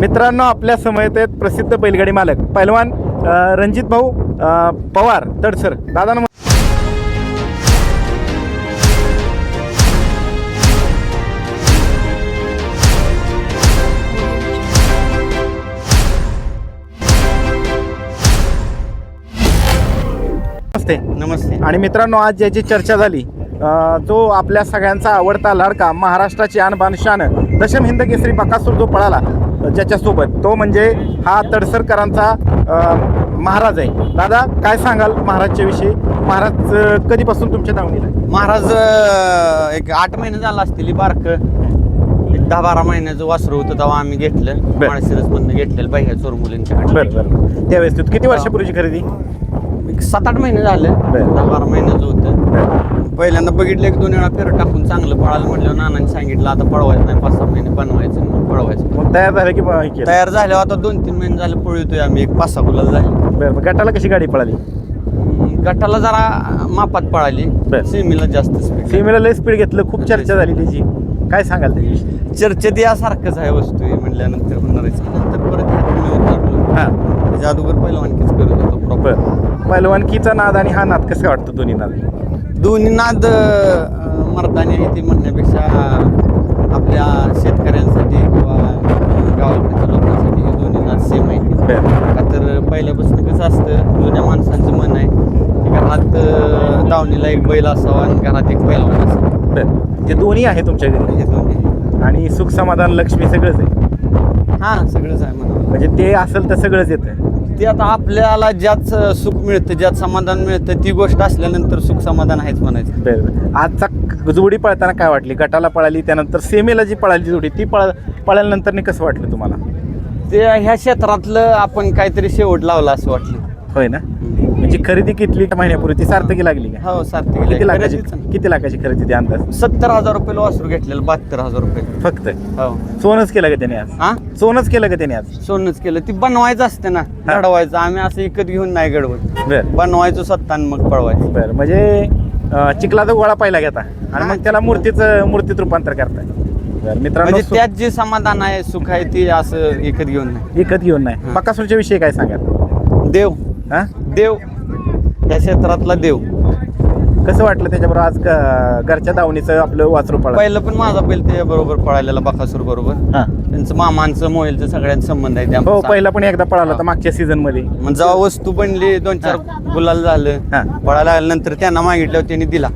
मित्रांनो आपल्या समयेत आहेत प्रसिद्ध बैलगाडी मालक पैलवान अ, रणजित भाऊ पवार तडसर. दादा नम नमस्ते. नमस्ते. आणि मित्रांनो आज ज्याची चर्चा झाली अ, जो आपल्या सगळ्यांचा आवडता लाडका महाराष्ट्राची आणबान शान दशम हिंद केसरी बकासूर जो पळाला ज्याच्यासोबत. तो म्हणजे हा तडसरकरांचा महाराज आहे. दादा काय सांगाल महाराजच्या विषयी? महाराज कधीपासून तुमच्या दावणीला आहे? महाराज एक आठ महिने झाला असतील बारक. एक दहा बारा महिन्याचं वासरू होतं तेव्हा आम्ही घेतलं. बर. माळशिरस मधनं घेतलेलं बाह्या चोर मुलींच्याकडे बरं. बरं त्यावेळेस किती वर्षापूर्वीची खरेदी? एक सात आठ महिने झाले. दहा बारा महिन्याचं होतं. पहिल्यांदा बघितलं एक दोन वेळा फेर टाकून चांगलं पळालं म्हटलं नानांनी सांगितलं आता पळवायचं नाही पाच सहा महिने बनवायचं मग पळवायचं मग तयार झालं की ब- हे केलं? तयार झाल्यावर आता दोन तीन महिने झाले पळवतोय आम्ही एक पाच सहा गुलाल झाले. बरं गटाला कशी गाडी पळाली? गटाला जरा मापात पळाली. बर. सेमीला जास्त स्पीड सीमेला लय स्पीड घेतलं खूप चर्चा झाली त्याची. काय सांगाल त्याच्याविषयी चर्चेत यासारखंच आहे वस्तू आहे म्हणल्यानंतर होणारच नंतर परत ह्यात मी उतरलो. हां. त्याच्या अगोदर पहिलं आणखीच करत होतो प्रॉपर बरं. पहिलवानकीचा नाद आणि हा नाद कसं वाटतं दोन्ही नाद दोन्ही नाद मर्दानी आहे ते म्हणण्यापेक्षा आपल्या शेतकऱ्यांसाठी किंवा गावाकडच्या लोकांसाठी हे दोन्ही नाद सेम आहे का तर पहिल्यापासून कसं असतं जुन्या माणसांचं मन आहे की घरात दावणीला एक बैल असावा आणि घरात एक पैलवान असावा. ते दोन्ही आहे तुमच्या घरी? हे दोन्ही आणि सुख समाधान लक्ष्मी सगळंच आहे? हां सगळंच आहे म्हणा. म्हणजे ते असेल तर सगळंच येतं ते आता आपल्याला ज्यात सुख मिळतं ज्यात समाधान मिळतं ती गोष्ट असल्यानंतर सुख समाधान आहेच म्हणायचं. बरं बरं. आजचा जोडी पळताना काय वाटली? गटाला पळाली त्यानंतर सेमेला जी पळाली जोडी ती पळ पळाल्यानंतर कसं वाटलं तुम्हाला? ते ह्या क्षेत्रातलं आपण काहीतरी शेवट लावला असं वाटलं. होय ना? म्हणजे खरेदी किती महिन्यापूर्वी? ती सार्थकी लागली का? हो किती लाखाची किती लाखाची खरेदी ती अंदाज? सत्तर हजार रुपये वासरू घेतलेलं बहात्तर हजार रुपये. फक्त? हो. सोनच केलं का त्याने आज? हा सोनच केलं का त्याने आज? सोनच केलं. ती बनवायचं असते ना. घडवायचं. आम्ही असं विकत घेऊन नाही घडवत. बरं. बनवायचं आणि मग पळवायचं. बरं म्हणजे अं, चिखलाचा गोळा पहिला घेता आणि. मग त्याला मूर्तीचं मूर्तीत रूपांतर करताय. बरं मित्रांनो म्हणजे त्यात जे समाधान आहे सुख आहे ते असं विकत घेऊन नाही. विकत घेऊन नाही. हा. बकासूरच्या विषयी काय सांगाल? देव. हा? देव या क्षेत्रातला देव. कसं वाटलं त्याच्याबरोबर आज ग- घरच्या दावणीचं आपलं वासरू पळा पहिलं पण माझा बैल ते बरोबर पळालेला बकासूर बरोबर. त्यांचं मामांचं मोबाईलचं सगळ्यांचा संबंध आहे हो त्यामुळे पहिला पण एकदा पळाला होता मागच्या सीझनमध्ये मग जेव्हा वस्तू बनली दोन चार गुलाल झालं हा. पळायला लागल्यानंतर त्यांना मागितल्यावर त्यांनी दिला.